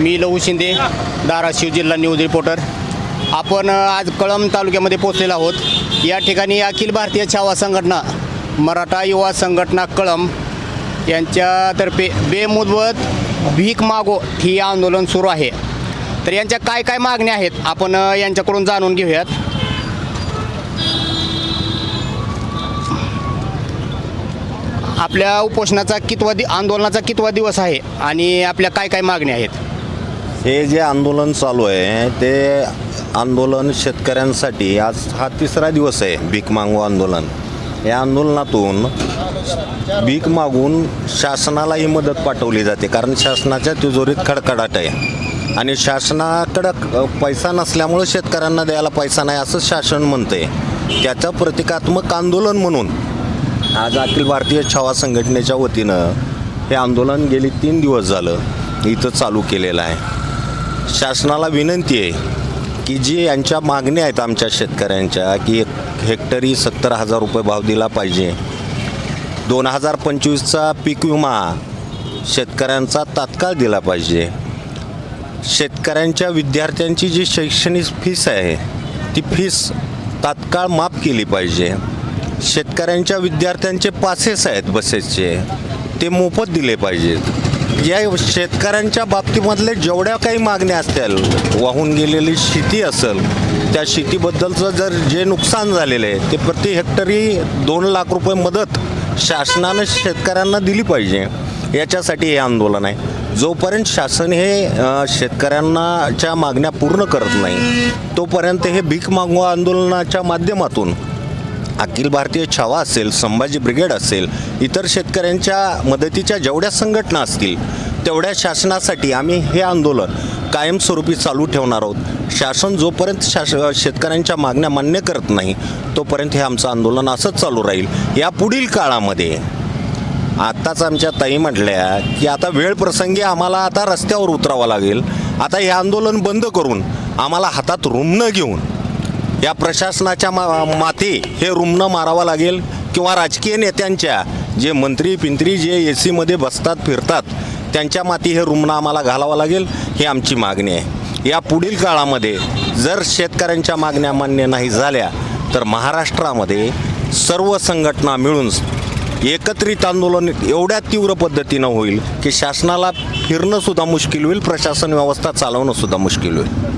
मी लहू शिंदे धाराशिव जिल्हा news reporter आपण आज कळंब तालुक्यामध्ये पोचलेलो आहोत. या ठिकाणी अखिल भारतीय छावा संघटना मराठा युवा संघटना कळंब यांच्यातर्फे बेमुदवत भीक मागो ही आंदोलन सुरू आहे. तर यांच्या काय काय मागण्या आहेत आपण यांच्याकडून जाणून घेऊयात. आपल्या उपोषणाचा कितवा दि आंदोलनाचा कितवा दिवस आहे आणि आपल्या काय काय मागण्या आहेत? हे जे आंदोलन चालू आहे ते आंदोलन शेतकऱ्यांसाठी आज हा तिसरा दिवस आहे भीक मागू आंदोलन. या आंदोलनातून भीक मागून शासनालाही मदत पाठवली जाते कारण शासनाच्या तिजोरीत खडखडाट आहे. आणि शासनाकडं पैसा नसल्यामुळं शेतकऱ्यांना द्यायला पैसा नाही असं शासन म्हणते त्याचं प्रतिकात्मक आंदोलन म्हणून आज अखिल भारतीय छावा संघटनेच्या वतीनं हे आंदोलन गेली तीन दिवस झालं इथं चालू केलेलं आहे. शासनाला विनंती आहे की जी यांच्या मागण्या आहेत आमच्या शेतकऱ्यांच्या की एक हेक्टरी सत्तर हजार रुपये भाव दिला पाहिजे. दोन हजार पंचवीसचा पीक विमा शेतकऱ्यांचा तात्काळ दिला पाहिजे. शेतकऱ्यांच्या विद्यार्थ्यांची जी शैक्षणिक फीस आहे ती फीस तात्काळ माफ केली पाहिजे. शेतकऱ्यांच्या विद्यार्थ्यांचे पासेस आहेत बसेसचे ते मोफत दिले पाहिजेत. या शेतकऱ्यांच्या बाबतीमधले जेवढ्या काही मागण्या असतील वाहून गेलेली शेती असेल त्या शेतीबद्दलचं जर जे नुकसान झालेलं आहे ते प्रति हेक्टरी दोन लाख रुपये मदत शासनानं शेतकऱ्यांना दिली पाहिजे. याच्यासाठी हे आंदोलन आहे. जोपर्यंत शासन हे शेतकऱ्यांनाच्या मागण्या पूर्ण करत नाही तोपर्यंत हे भीक मागवा आंदोलनाच्या माध्यमातून अखिल भारतीय छावा असेल संभाजी ब्रिगेड असेल इतर शेतकऱ्यांच्या मदतीच्या जेवढ्या संघटना असतील तेवढ्या शासनासाठी आम्ही हे आंदोलन कायमस्वरूपी चालू ठेवणार आहोत. शासन जोपर्यंत शास शेतकऱ्यांच्या मागण्या मान्य करत नाही तोपर्यंत हे आमचं आंदोलन असंच चालू राहील. या पुढील काळामध्ये आत्ताच आमच्या ताई म्हटल्या की आता वेळ प्रसंगी आम्हाला आता रस्त्यावर उतरावं लागेल. आता हे आंदोलन बंद करून आम्हाला हातात रुमणं घेऊन या प्रशासनाच्या मा माती हे रुमणं मारावं लागेल किंवा राजकीय नेत्यांच्या जे मंत्री पिंत्री जे ए सीमध्ये बसतात फिरतात त्यांच्या माती हे रुमणं आम्हाला घालावं लागेल ही आमची मागणी आहे. या पुढील काळामध्ये जर शेतकऱ्यांच्या मागण्या मान्य नाही झाल्या तर महाराष्ट्रामध्ये सर्व संघटना मिळून एकत्रित आंदोलन एवढ्या तीव्र पद्धतीनं होईल की शासनाला फिरणंसुद्धा मुश्किल होईल प्रशासन व्यवस्था चालवणंसुद्धा मुश्किल होईल.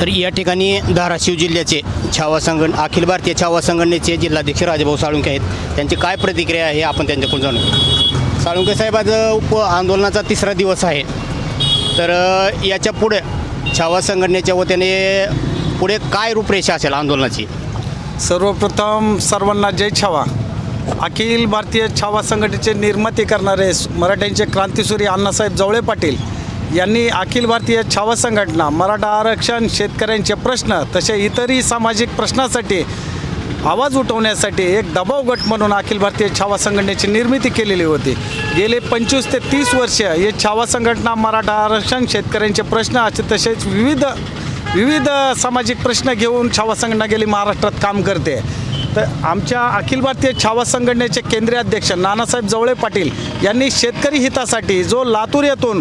तर या ठिकाणी धाराशिव जिल्ह्याचे छावा संघटन अखिल भारतीय छावा संघटनेचे जिल्हाध्यक्ष राजभाऊ साळुंके आहेत. त्यांची काय प्रतिक्रिया आहे आपण त्यांच्याकडून जाणून साळुंके साहेब आज उप आंदोलनाचा तिसरा दिवस आहे. तर याच्यापुढे छावा संघटनेच्या वतीने पुढे काय रूपरेषा असेल आंदोलनाची? सर्वप्रथम सर्वांना जय छावा. अखिल भारतीय छावा संघटनेचे निर्माते करणारे मराठ्यांचे क्रांतीसुरी अण्णासाहेब जवळे पाटील यांनी अखिल भारतीय छावा संघटना मराठा आरक्षण शेतकऱ्यांचे प्रश्न तसे इतरही सामाजिक प्रश्नासाठी आवाज उठवण्यासाठी एक दबाव गट म्हणून अखिल भारतीय छावा संघटनेची निर्मिती केलेली होती. गेले पंचवीस ते तीस वर्ष हे छावा संघटना मराठा आरक्षण शेतकऱ्यांचे प्रश्न असे तसेच विविध विविध सामाजिक प्रश्न घेऊन छावा संघटना गेली महाराष्ट्रात काम करते. तर आमच्या अखिल भारतीय छावा संघटनेचे केंद्रीय अध्यक्ष नानासाहेब जवळे पाटील यांनी शेतकरी हितासाठी जो लातूर येथून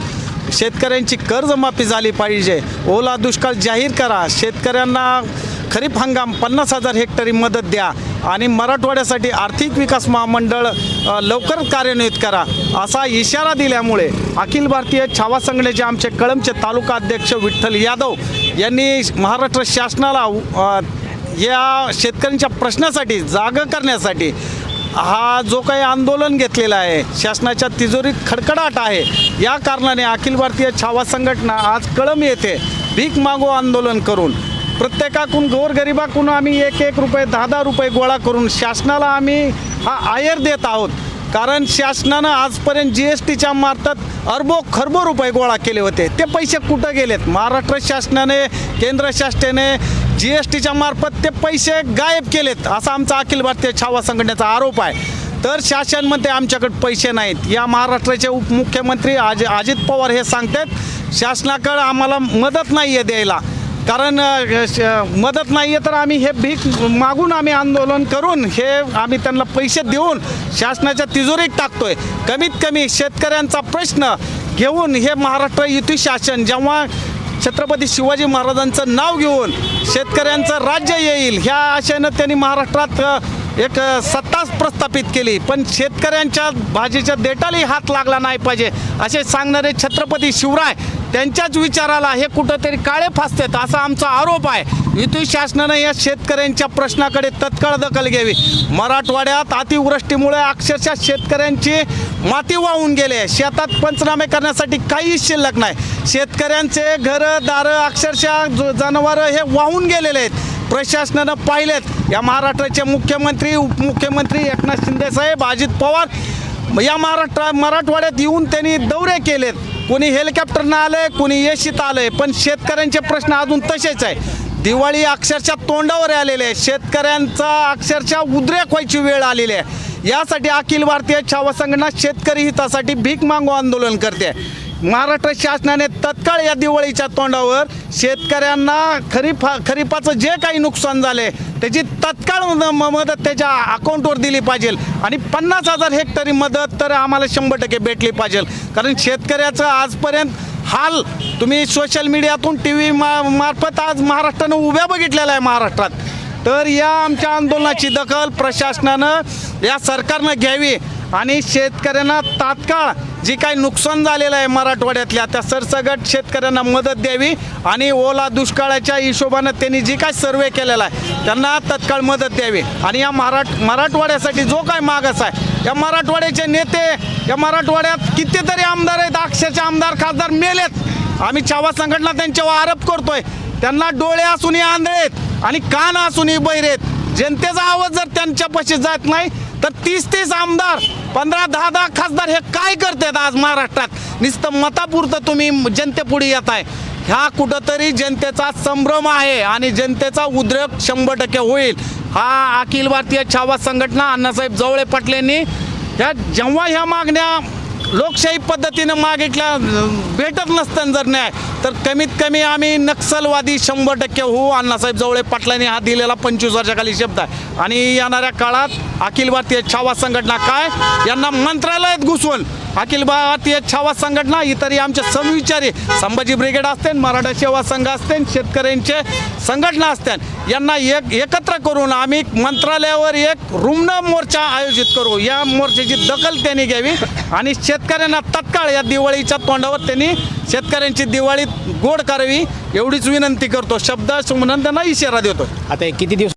शेतकऱ्यांची कर्जमाफी झाली पाहिजे. ओला दुष्काळ जाहीर करा. शेतकऱ्यांना खरीप हंगाम पन्नास हजार हेक्टरी मदत द्या आणि मराठवाड्यासाठी आर्थिक विकास महामंडळ लवकर कार्यान्वित करा असा इशारा दिल्यामुळे अखिल भारतीय छावा संघटनेचे आमचे कळमचे तालुका अध्यक्ष विठ्ठल यादव यांनी महाराष्ट्र शासनाला या शेतकऱ्यांच्या प्रश्नासाठी जाग करण्यासाठी हा जो काही आंदोलन घेतलेला आहे शासनाच्या तिजोरीत खडखडाट आहे या कारणाने अखिल भारतीय छावा संघटना आज कळम येथे भीक मागो आंदोलन करून प्रत्येकाकून गोरगरिबाकून आम्ही एक एक रुपये दहा दहा रुपये गोळा करून शासनाला आम्ही हा आयर देत आहोत. कारण शासनानं आजपर्यंत जी एस टीच्या मार्फत अरबो खरबो रुपये गोळा केले होते. ते पैसे कुठं गेलेत? महाराष्ट्र शासनाने केंद्र शासनाने जी एस टीच्या मार्फत ते पैसे गायब केलेत असा आमचा अखिल भारतीय छावा संघटनेचा आरोप आहे. तर शासन म्हणते आमच्याकडे पैसे नाहीत. या महाराष्ट्राचे उपमुख्यमंत्री आज अजित पवार हे सांगतात शासनाकडं आम्हाला मदत नाही आहे द्यायला. कारण श- मदत नाही आहे तर आम्ही हे भीक मागून आम्ही आंदोलन करून हे आम्ही त्यांना पैसे देऊन शासनाच्या तिजोरीत टाकतोय. कमीत कमी शेतकऱ्यांचा प्रश्न घेऊन हे महाराष्ट्र युती शासन जेव्हा छत्रपती शिवाजी महाराजांचं नाव घेऊन शेतकऱ्यांचं राज्य येईल ह्या आशयानं त्यांनी महाराष्ट्रात एक सत्ताच सत्ता प्रस्थापित केली. पण शेतकऱ्यांच्या भाजीच्या देटालाही हात लागला नाही पाहिजे असे सांगणारे छत्रपती शिवराय त्यांच्याच विचाराला हे कुठंतरी काळे फासतात असा आमचा आरोप आहे. युती शासनानं या शेतकऱ्यांच्या प्रश्नाकडे तत्काळ दखल घ्यावी. मराठवाड्यात अतिवृष्टीमुळे अक्षरशः शेतकऱ्यांची माती वाहून गेले. शेतात पंचनामे करण्यासाठी काहीच शिल्लक नाही. शेतकऱ्यांचे घरं दारं अक्षरशः ज- जनावरं हे वाहून गेलेले आहेत. प्रशासनानं पाहिलेत. या महाराष्ट्राचे मुख्यमंत्री उपमुख्यमंत्री एकनाथ शिंदेसाहेब अजित पवार या महाराष्ट्र मराठवाड्यात येऊन त्यांनी दौरे केलेत. कोणी हेलिकॉप्टरनं आलंय कोणी येशीत आलंय पण शेतकऱ्यांचे प्रश्न अजून तसेच आहे दिवाळी अक्षरशः तोंडावर आलेले आहे. शेतकऱ्यांचा अक्षरशः उद्रेक व्हायची वेळ आलेली आहे. यासाठी अखिल भारतीय छावा संघटना शेतकरी हितासाठी भीक मागू आंदोलन करते. महाराष्ट्र शासनाने तत्काळ या दिवाळीच्या तोंडावर शेतकऱ्यांना खरीप खरीपाचं जे काही नुकसान झाले त्याची तत्काळ म- मदत त्याच्या अकाउंटवर दिली पाहिजे. आणि पन्नास हजार हेक्टरी मदत तर आम्हाला शंभर टक्के भेटली पाहिजे. कारण शेतकऱ्याचं आजपर्यंत हाल तुम्ही सोशल मीडियातून टी व्ही मा मार्फत आज महाराष्ट्रानं उभ्या बघितलेला आहे महाराष्ट्रात. तर या आमच्या आंदोलनाची दखल प्रशासनानं या सरकारनं घ्यावी आणि शेतकऱ्यांना तात्काळ जी काही नुकसान झालेलं आहे मराठवाड्यातल्या त्या सरसगट शेतकऱ्यांना मदत द्यावी आणि ओला दुष्काळाच्या हिशोबानं त्यांनी जी काय सर्वे केलेला आहे त्यांना तत्काळ मदत द्यावी. आणि या मराठ मराठवाड्यासाठी जो काय मागास आहे या मराठवाड्याचे नेते या मराठवाड्यात कितीतरी आमदार आहेत अक्षरशः आमदार खासदार मेलेत आम्ही छावा संघटना त्यांच्यावर आरोप करतोय. त्यांना डोळे असूनही आंधळेत आणि कान असूनही बैरेत जनतेचा आवाज जर त्यांच्यापाशी जात नाही तर तीस तीस आमदार पंधरा दहा दहा खासदार हे काय करतात आज महाराष्ट्रात? नुसतं मतापुरतं तुम्ही जनतेपुढे येत आहे ह्या कुठंतरी जनतेचा संभ्रम आहे आणि जनतेचा उद्रेक शंभर टक्के होईल. हा अखिल भारतीय छावा संघटना अण्णासाहेब जवळे पाटलेंनी ह्या जेव्हा ह्या मागण्या लोकशाही पद्धतीनं मागितल्या भेटत नसतं जर न्याय तर कमीत कमी आम्ही नक्षलवादी शंभर टक्के होऊ. अण्णासाहेब जवळे पाटलांनी हा दिलेला पंचवीस वर्षाखाली शब्द आहे. आणि येणाऱ्या काळात अखिल भारतीय छावा संघटना काय? यांना मंत्रालयात घुसवून अखिल भारतीय छावा संघटना इतरही आमचे समविचारी संभाजी ब्रिगेड असते मराठा सेवा संघ असते शेतकऱ्यांचे संघटना असते. यांना एक एकत्र करून आम्ही मंत्रालयावर एक रुग्ण मोर्चा आयोजित करू. या मोर्चाची दखल त्यांनी घ्यावी आणि शेतकऱ्यांना तत्काळ या दिवाळीच्या तोंडावर त्यांनी शेतकऱ्यांची दिवाळी गोड करावी एवढीच विनंती करतो. शब्द सुमनंतना इशारा देतो आता हे किती दिवस